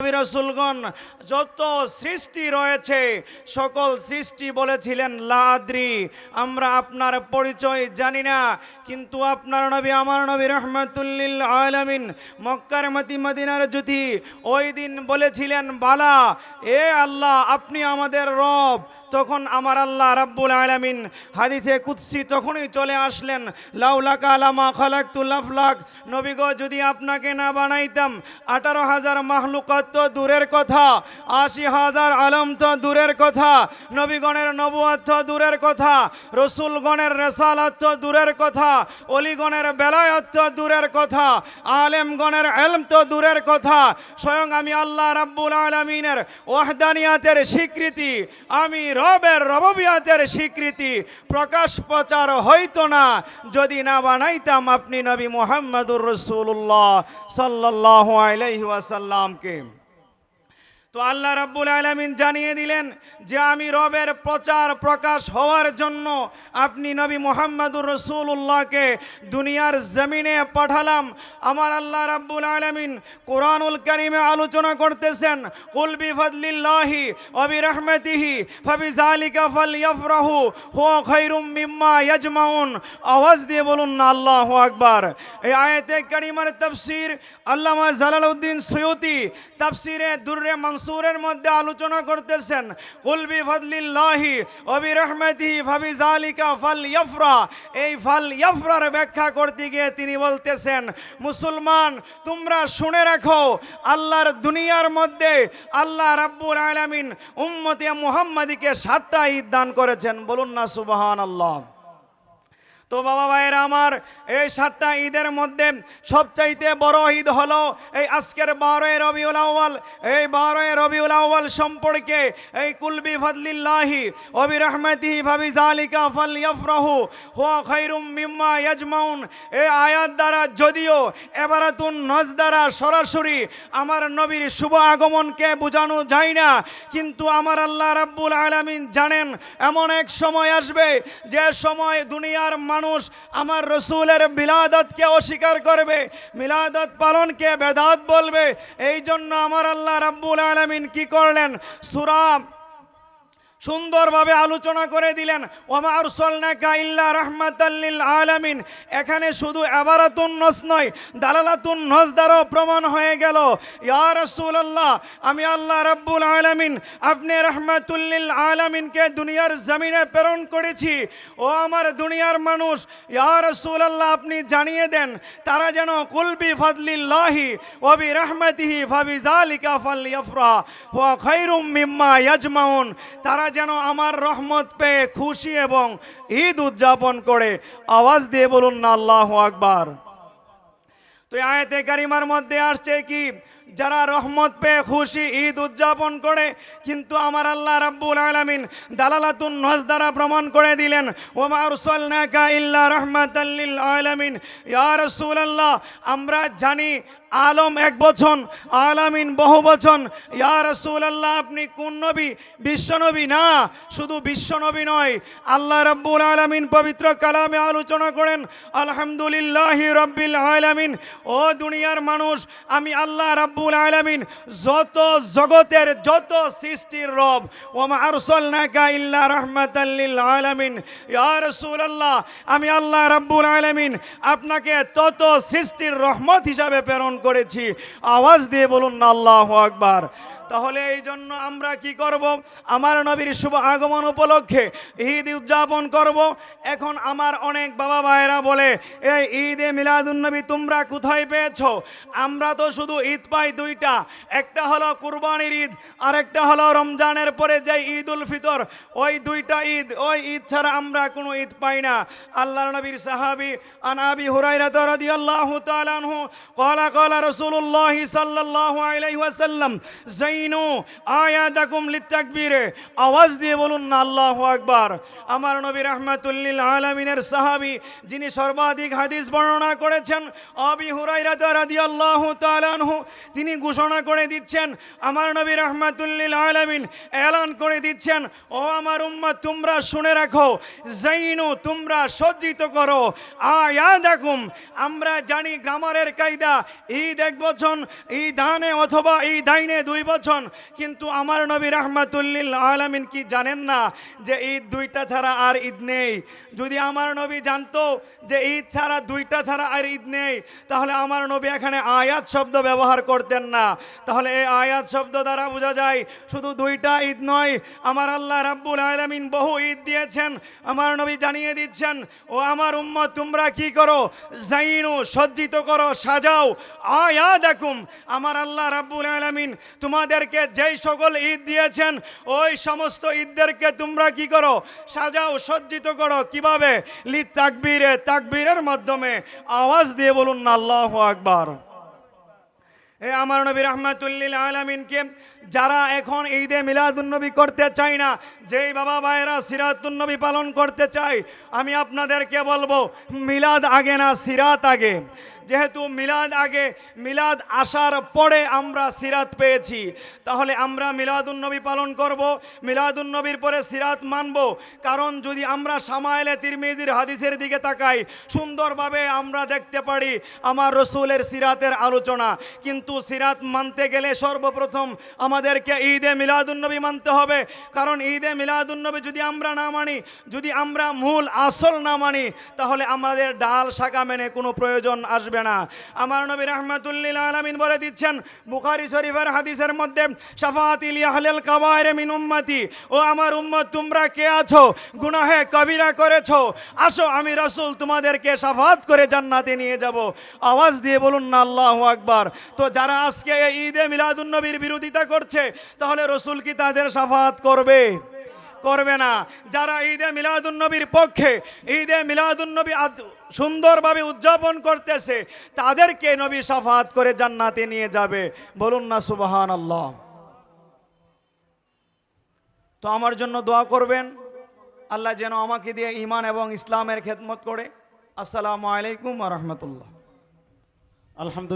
রসুলগণ, যত সৃষ্টি রয়েছে, সকল সৃষ্টি বলেছিলেন, লাদ্রি, আমরা আপনার পরিচয় জানি না, কিন্তু আপনার নবী, আমার নবী রহমতুল্লিল আলমিন, মক্কার মতি, মদিনার জ্যোতি, ওই দিন বলেছিলেন, বালা, এ আল্লাহ, আপনি আমাদের রব। তখন আমার আল্লাহ রাব্বুল আলামিন হাদিসে কুৎসি তখনই চলে আসলেন, লাউলাকা আলামা খালাকতুল আফলাক। নবীগ যদি আপনাকে না বানাইতাম, আঠারো হাজার মাহলুকাত তো দূরের কথা, আশি হাজার আলম তো দূরের কথা, নবীগণের নবুয়াত তো দূরের কথা, রসুলগণের রেসালাত তো দূরের কথা, অলিগণের বেলায়ত তো দূরের কথা, আলেমগণের এলম তো দূরের কথা, স্বয়ং আমি আল্লাহ রাব্বুল আলমিনের ওয়াহদানিয়াতের স্বীকৃতি, আমি রবের রববিয়াতের স্বীকৃতি, প্রকাশ প্রচার হইতো না, যদি না বানাইতাম আপনি নবী মোহাম্মদুর রসুল্লাহ সাল্লাহ আলাইহি ওয়াসাল্লামকে। তো আল্লাহ রাব্বুল আলামিন জানিয়ে দিলেন যে আমি রবের প্রচার প্রকাশ হওয়ার জন্য আপনি নবী মোহাম্মদুর রসুল্লাহকে দুনিয়ার জমিনে পাঠালাম। আমার আল্লাহ রাব্বুল আলামিন কোরআনুল করিমে আলোচনা করতেছেন কুলবি ফদলিল্লাহি অবি বিফদলিল্লাহি ওয়া বিরহমাতিহি ফাবিযালিকা ফালইফরাহু হো খায়রুম মিম্মা ইয়াজমাউন। আওয়াজ দিয়ে বলুন না, আল্লাহু আকবার। এই আয়াতে কারিমার তাফসীর আল্লামা জালালউদ্দিন সৈয়তি তাফসিরে দুররে মনসুরের মধ্যে আলোচনা করতেছেন, কুল বিফদলিল্লাহি ওয়া বিরহমাতিহি ফাবিযালিকা ফালইফরা এই ফালইফরার ব্যাখ্যা করতে গিয়ে তিনি বলতেছেন, মুসলমান, তোমরা শুনে রাখো, আল্লাহর দুনিয়ার মধ্যে আল্লাহ রাব্বুল আলামিন উম্মতে মুহাম্মাদিকে সাতটা ঈদ দান করেছেন। বলুন না সুবহানাল্লাহ। তো বাবা ভাইয়ের আমার এই সাতটা ঈদের মধ্যে সবচাইতে বড় ঈদ হলো এই আজকের বারোই রবিউল আউ্বাল এই বারোই রবিউল আউ্বাল সম্পর্কে এই কুলবি ফদলিল্লাহি অবি রহমতিহি ভাবি জালিকা ফাল ইয়ফরাহু হুয়া খাইরুম মিম্মা ইয়াজমাউন। এই আয়াত দ্বারা যদিও এবারাতুন নজ দ্বারা সরাসরি আমার নবীর শুভ আগমনকে বোঝানো যায় না, কিন্তু আমার আল্লাহ রাব্বুল আলামিন জানেন এমন এক সময় আসবে যে সময় দুনিয়ার আমার রসুলের মিলাদতকে অস্বীকার করবে, মিলাদত পালনকে বেদাত বলবে এই জন্য আমার আল্লাহ রাব্বুল আলমিন কি করলেন? সুরাম সুন্দরভাবে আলোচনা করে দিলেন, ওমা আরসালনাকা ইল্লা রাহমাতাল্লিল আলামিন। এখানে শুধু এবারাতুন নস নয়, দালালাতুন নস দ্বারাও প্রমাণ হয়ে গেল, ইয়া রাসূলুল্লাহ, আমি আল্লাহ রাব্বুল আলামিন, আপনি রাহমাতুল্লিল আলামিনকে দুনিয়ার জমিনে প্রেরণ করেছি। ও আমার দুনিয়ার মানুষ, ইয়া রাসূলুল্লাহ, আপনি জানিয়ে দেন, তারা যেন কুলবি ফাদলিল্লাহি ওয়া বিরহমাতিহি ফাবিযালিকা ফালইফরা হুয়া খায়রুম মিম্মা ইয়াজমাউন। তারা যেন আমার রহমত পেয়ে খুশি এবং ঈদ উদযাপন করে। আওয়াজ দিয়ে বলুন না আল্লাহ আকবার। তো আয়তে কারিমার মধ্যে আসছে কি? যারা রহমত পেয়ে খুশি ঈদ উদযাপন করে, কিন্তু আমার আল্লাহ রাব্বুল আলামিন দালালাতুন নজ দ্বারা প্রমাণ করে দিলেন, ওমা আরসালনাকা ইল্লা রাহমাতাল্লিল আলামিন। ইয়া রাসূলুল্লাহ, আমরা জানি আলম এক বচন, আলামিন বহু বচন। ইয়া রাসূলুল্লাহ, আপনি কোন নবী? বিশ্বনবী না, শুধু বিশ্বনবী নয়। আল্লাহ রাব্বুল আলামিন পবিত্র কালামে আলোচনা করেন, আলহামদুলিল্লাহি রাব্বিল আলামিন। ও দুনিয়ার মানুষ, আমি আল্লাহ রাব্বুল আলামিন যত জগতের যত সৃষ্টির রব, ওমা আরসালনাকা ইল্লা রাহমাতাল লিল আলামিন। ইয়া রাসূলুল্লাহ, আমি আল্লাহ রাব্বুল আলামিন আপনাকে তত সৃষ্টির রহমত হিসাবে প্রেরণ করেছি। আওয়াজ দিয়ে বলুন না, আল্লাহু আকবার। তাহলে এই জন্য আমরা কি করব? আমার নবীর শুভ আগমন উপলক্ষে ঈদ উদযাপন করব। এখন আমার অনেক বাবা ভাইরা বলে, এই ঈদে মিলাদুন্নবী তোমরা কোথায় পেয়েছ? আমরা তো শুধু ঈদ পাই দুইটা। একটা হলো কুরবানির ঈদ আর একটা হলো রমজানের পরে যে ঈদ উল ফিতর। ওই দুইটা ঈদ, ওই ঈদ ছাড়া আমরা কোনো ঈদ পাই না। আল্লাহ নবীর সাহাবি আনাবি হুরাইরা রাদিয়াল্লাহু তাআলা আনহু ক্বালা ক্বালা রাসূলুল্লাহ সাল্লাল্লাহু আলাইহি ওয়াসাল্লাম লিত্তাকবীরে আওয়াজ দিয়ে বলুন না, আল্লাহ আকবার। আমার নবী রহমাতুল্লিল আলমিনের সাহাবি, যিনি সর্বাধিক হাদিস বর্ণনা করেছেন তিনি ঘোষণা করে দিচ্ছেন, আমার নবী রহমাতুল্লিল এলান করে দিচ্ছেন, ও আমার উম্মা তোমরা শুনে রাখো জাইনু তোমরা সজ্জিত করো আয়া দেখুম আমরা জানি গ্রামারের কায়দা, ঈদ এক বছর ঈদ আনে অথবা ঈদ আইনে দুই বছর কিন্তু আমার নবী রাহমাতুল্লিল আলামিন কি জানেন না যে ঈদ দুইটা ছাড়া আর ঈদ নেই? যদি আমার নবী জানতো যে ঈদ ছাড়া দুইটা ছাড়া আর ঈদ নেই, তাহলে আমার নবী এখানে আয়াত শব্দ ব্যবহার করতেন না। তাহলে এই আয়াত শব্দ দ্বারা বোঝা যায়, শুধু দুইটা ঈদ নয়, আমার আল্লাহ রাব্বুল আলামিন বহু ঈদ দিয়েছেন, আমার নবী জানিয়ে দিচ্ছেন, ও আমার উম্মত, তোমরা কি করো? জাইনু, সজ্জিত করো, সাজাও আয়া দেখুম আমার আল্লাহ রাব্বুল আলামিন তোমাদেরকে যেই সকল ঈদ দিয়েছেন, ওই সমস্ত ঈদদেরকে তোমরা কি করো? সাজাও, সজ্জিত করো। কীভাবে? লি তাকবীরে, তাকবীরের মাধ্যমে। আওয়াজ দিয়ে বলুন না, আল্লাহু আকবার। এ আমার নবী রহমাতুল্লিল আলমিনকে যারা এখন ঈদে মিলাদুন্নবী করতে চায় না, যেই বাবা ভাইয়েরা সিরাতুন্নবী পালন করতে চায়, আমি আপনাদেরকে বলব, মিলাদ আগে না সিরাত আগে। যেহেতু মিলাদ আগে, মিলাদ আসার পরে আমরা সিরাত পেয়েছি। তাহলে আমরা মিলাদুন্নবী পালন করব, মিলাদুন্নবীর পরে সিরাত মানব। কারণ যদি আমরা সামাইলে তিরমিজির হাদিসের দিকে তাকাই, সুন্দরভাবে আমরা দেখতে পারি আমার রসুলের সিরাতের আলোচনা। কিন্তু সিরাত মানতে গেলে সর্বপ্রথম আমাদেরকে ঈদে মিলাদুন্নবী মানতে হবে। কারণ ঈদে মিলাদুন্নবী যদি আমরা না মানি, যদি আমরা মূল, আসল না মানি, তাহলে আমাদের ডাল শাখা মেনে কোনো প্রয়োজন আসবে না। আমার নবী রহমাতুল্লিল আলমিন বলে দিচ্ছেন, বুখারি শরীফের হাদিসের মধ্যে শাফাত ইলিয়াহলেল কাবায়ের মিন উম্মতি। ও আমার উম্মত, তোমরা কে আছো? গুনাহে কবিরা করেছ? আসো, আমি রাসূল তোমাদেরকে সাফাত করে জান্নাতে নিয়ে যাব। আওয়াজ দিয়ে বলুন না, আল্লাহ আকবার। তো যারা আজকে ঈদে মিলাদুন্নবীর বিরোধিতা করছে, তাহলে রসুল কি তাদের শাফাত করবে? করবে না। যারা ঈদে মিলাদুন্নবীর পক্ষে, ঈদে মিলাদুন্নবী সুন্দরভাবে উদযাপন করতেছে, তাদেরকে নবী সাফাত করে জান্নাতে নিয়ে যাবে। বলুন না সুবাহান আল্লাহ তো আমার জন্য দোয়া করবেন, আল্লাহ যেন আমাকে দিয়ে ইমান এবং ইসলামের খেদমত করে। আসসালামু আলাইকুম রহমতুল্লাহ। আলহামদুলিল্লাহ।